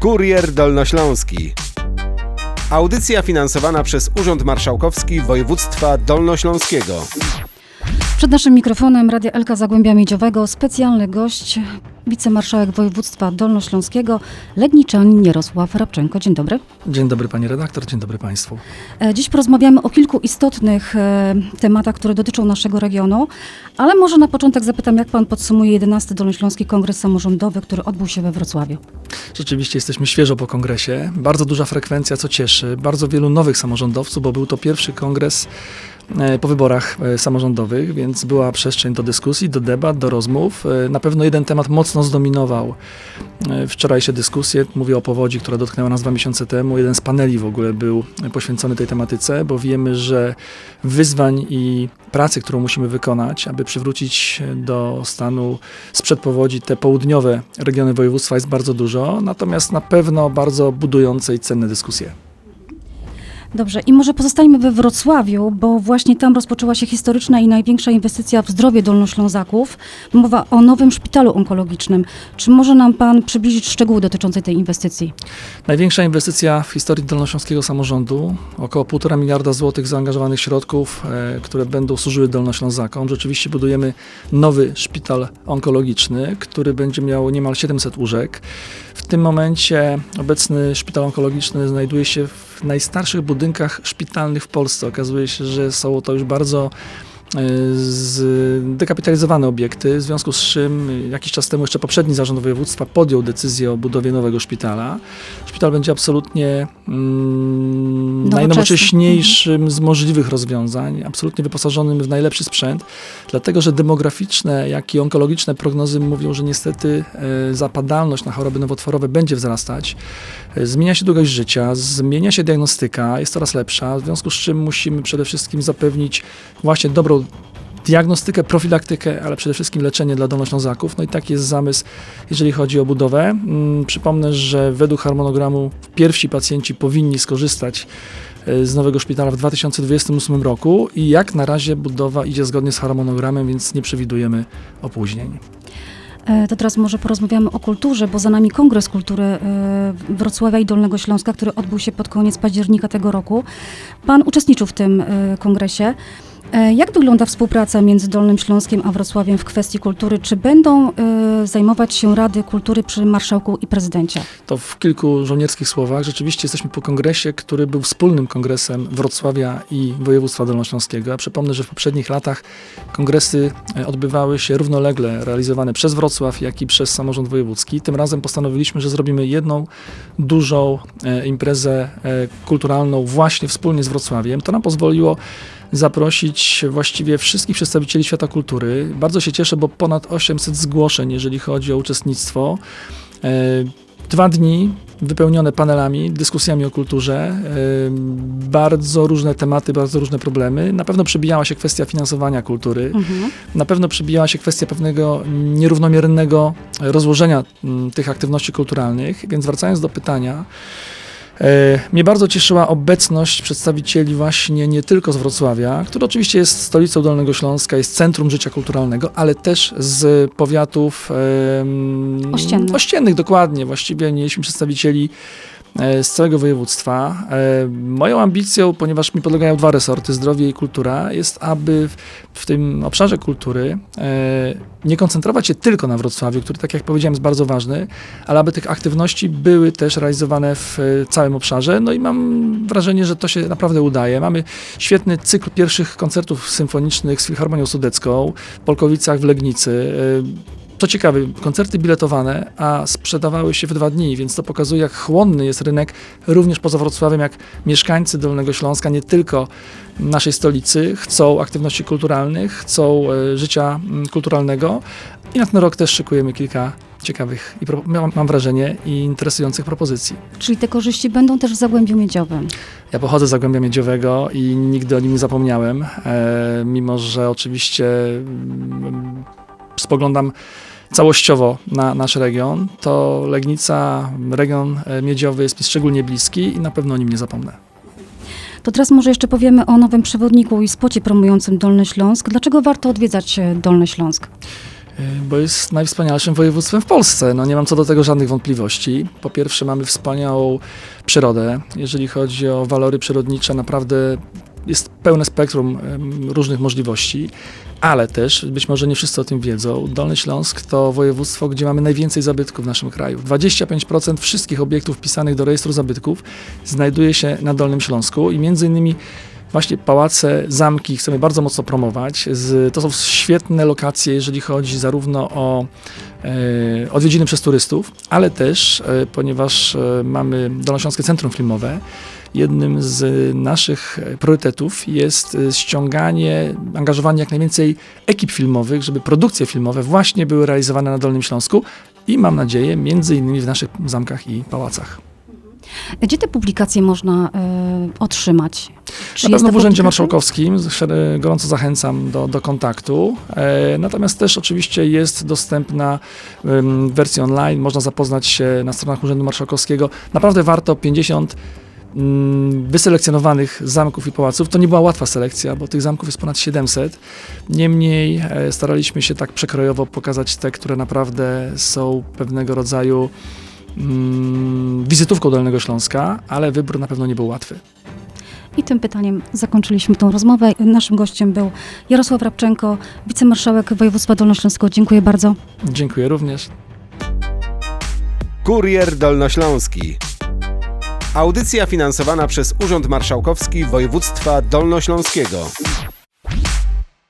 Kurier Dolnośląski. Audycja finansowana przez Urząd Marszałkowski Województwa Dolnośląskiego. Przed naszym mikrofonem Radia Elka Zagłębia Miedziowego specjalny gość, wicemarszałek województwa dolnośląskiego, legniczanin Jarosław Rabczenko. Dzień dobry. Dzień dobry pani redaktor, dzień dobry państwu. E, Dziś porozmawiamy o kilku istotnych e, tematach, które dotyczą naszego regionu, ale może na początek zapytam, jak pan podsumuje 11 Dolnośląski Kongres Samorządowy, który odbył się we Wrocławiu? Rzeczywiście jesteśmy świeżo po kongresie. Bardzo duża frekwencja, co cieszy. Bardzo wielu nowych samorządowców, bo był to pierwszy kongres po wyborach e, samorządowych, więc była przestrzeń do dyskusji, do debat, do rozmów. E, Na pewno jeden temat mocno zdominował e, wczorajsze dyskusje. Mówię o powodzi, która dotknęła nas dwa miesiące temu. Jeden z paneli w ogóle był poświęcony tej tematyce, bo wiemy, że wyzwań i pracy, którą musimy wykonać, aby przywrócić do stanu sprzed powodzi te południowe regiony województwa jest bardzo dużo, natomiast na pewno bardzo budujące i cenne dyskusje. Dobrze, i może pozostajmy we Wrocławiu, bo właśnie tam rozpoczęła się historyczna i największa inwestycja w zdrowie Dolnoślązaków. Mowa o nowym szpitalu onkologicznym. Czy może nam pan przybliżyć szczegóły dotyczące tej inwestycji? Największa inwestycja w historii dolnośląskiego samorządu, około 1,5 miliarda złotych zaangażowanych środków, e, które będą służyły Dolnoślązakom. Rzeczywiście budujemy nowy szpital onkologiczny, który będzie miał niemal 700 łóżek. W tym momencie obecny szpital onkologiczny znajduje się w najstarszych budynkach szpitalnych w Polsce. Okazuje się, że są to już bardzo e, zdekapitalizowane obiekty, w związku z czym jakiś czas temu jeszcze poprzedni zarząd województwa podjął decyzję o budowie nowego szpitala. Szpital będzie absolutnie mm, najnowocześniejszym z możliwych rozwiązań, absolutnie wyposażonym w najlepszy sprzęt, dlatego że demograficzne, jak i onkologiczne prognozy mówią, że niestety e, zapadalność na choroby nowotworowe będzie wzrastać. Zmienia się długość życia, zmienia się diagnostyka, jest coraz lepsza, w związku z czym musimy przede wszystkim zapewnić właśnie dobrą diagnostykę, profilaktykę, ale przede wszystkim leczenie dla Dolnoślązaków. No i taki jest zamysł, jeżeli chodzi o budowę. Mm, Przypomnę, że według harmonogramu pierwsi pacjenci powinni skorzystać e, z nowego szpitala w 2028 roku i jak na razie budowa idzie zgodnie z harmonogramem, więc nie przewidujemy opóźnień. E, To teraz może porozmawiamy o kulturze, bo za nami Kongres Kultury e, Wrocławia i Dolnego Śląska, który odbył się pod koniec października tego roku. Pan uczestniczył w tym e, kongresie. E, Jak wygląda współpraca między Dolnym Śląskiem a Wrocławiem w kwestii kultury? Czy będą e, zajmować się Rady Kultury przy marszałku i prezydencie? To w kilku żołnierskich słowach. Rzeczywiście jesteśmy po kongresie, który był wspólnym kongresem Wrocławia i województwa dolnośląskiego. Ja przypomnę, że w poprzednich latach kongresy e, odbywały się równolegle, realizowane przez Wrocław, jak i przez samorząd wojewódzki. Tym razem postanowiliśmy, że zrobimy jedną dużą e, imprezę e, kulturalną właśnie wspólnie z Wrocławiem. To nam pozwoliło zaprosić właściwie wszystkich przedstawicieli świata kultury. Bardzo się cieszę, bo ponad 800 zgłoszeń, jeżeli chodzi o uczestnictwo. E, Dwa dni wypełnione panelami, dyskusjami o kulturze, e, bardzo różne tematy, bardzo różne problemy. Na pewno przebijała się kwestia finansowania kultury, Mhm. na pewno przebijała się kwestia pewnego nierównomiernego rozłożenia mm, tych aktywności kulturalnych, więc wracając do pytania, mnie bardzo cieszyła obecność przedstawicieli właśnie nie tylko z Wrocławia, który oczywiście jest stolicą Dolnego Śląska, jest centrum życia kulturalnego, ale też z powiatów Ościennych. ościennych, dokładnie. Właściwie mieliśmy przedstawicieli e, z całego województwa. E, Moją ambicją, ponieważ mi podlegają dwa resorty, zdrowie i kultura, jest, aby w, w tym obszarze kultury e, nie koncentrować się tylko na Wrocławiu, który, tak jak powiedziałem, jest bardzo ważny, ale aby tych aktywności były też realizowane w e, całym obszarze. No i mam wrażenie, że to się naprawdę udaje. Mamy świetny cykl pierwszych koncertów symfonicznych z Filharmonią Sudecką w Polkowicach, w Legnicy. Co ciekawe, koncerty biletowane, a sprzedawały się w dwa dni, więc to pokazuje, jak chłonny jest rynek również poza Wrocławiem, jak mieszkańcy Dolnego Śląska, nie tylko naszej stolicy, chcą aktywności kulturalnych, chcą e, życia mm, kulturalnego i na ten rok też szykujemy kilka ciekawych i mam wrażenie i interesujących propozycji. Czyli te korzyści będą też w Zagłębiu Miedziowym. Ja pochodzę z Zagłębia Miedziowego i nigdy o nim nie zapomniałem, e, mimo że oczywiście mm, spoglądam całościowo na nasz region, to Legnica, region e, miedziowy jest mi szczególnie bliski i na pewno o nim nie zapomnę. To teraz może jeszcze powiemy o nowym przewodniku i spocie promującym Dolny Śląsk. Dlaczego warto odwiedzać e, Dolny Śląsk? bo jest najwspanialszym województwem w Polsce. No nie mam co do tego żadnych wątpliwości. Po pierwsze mamy wspaniałą przyrodę. Jeżeli chodzi o walory przyrodnicze, naprawdę jest pełne spektrum różnych możliwości, ale też, być może nie wszyscy o tym wiedzą, Dolny Śląsk to województwo, gdzie mamy najwięcej zabytków w naszym kraju. 25% wszystkich obiektów wpisanych do rejestru zabytków znajduje się na Dolnym Śląsku i między innymi właśnie pałace, zamki chcemy bardzo mocno promować. Z, to są świetne lokacje, jeżeli chodzi zarówno o e, odwiedziny przez turystów, ale też, e, ponieważ e, mamy Dolnośląskie Centrum Filmowe, jednym z naszych priorytetów jest e, ściąganie, angażowanie jak najwięcej ekip filmowych, żeby produkcje filmowe właśnie były realizowane na Dolnym Śląsku i mam nadzieję między innymi w naszych zamkach i pałacach. Gdzie te publikacje można e, otrzymać? Czy Na pewno w Urzędzie? Marszałkowskim e, gorąco zachęcam do, do kontaktu. E, Natomiast też oczywiście jest dostępna w wersji online, można zapoznać się na stronach Urzędu Marszałkowskiego. Naprawdę warto 50 mm, wyselekcjonowanych zamków i pałaców. To nie była łatwa selekcja, bo tych zamków jest ponad 700. Niemniej e, staraliśmy się tak przekrojowo pokazać te, które naprawdę są pewnego rodzaju mm, wizytówką Dolnego Śląska, ale wybór na pewno nie był łatwy. I tym pytaniem zakończyliśmy tą rozmowę. Naszym gościem był Jarosław Rabczenko, wicemarszałek województwa dolnośląskiego. Dziękuję bardzo. Dziękuję również. Kurier Dolnośląski. Audycja finansowana przez Urząd Marszałkowski Województwa Dolnośląskiego.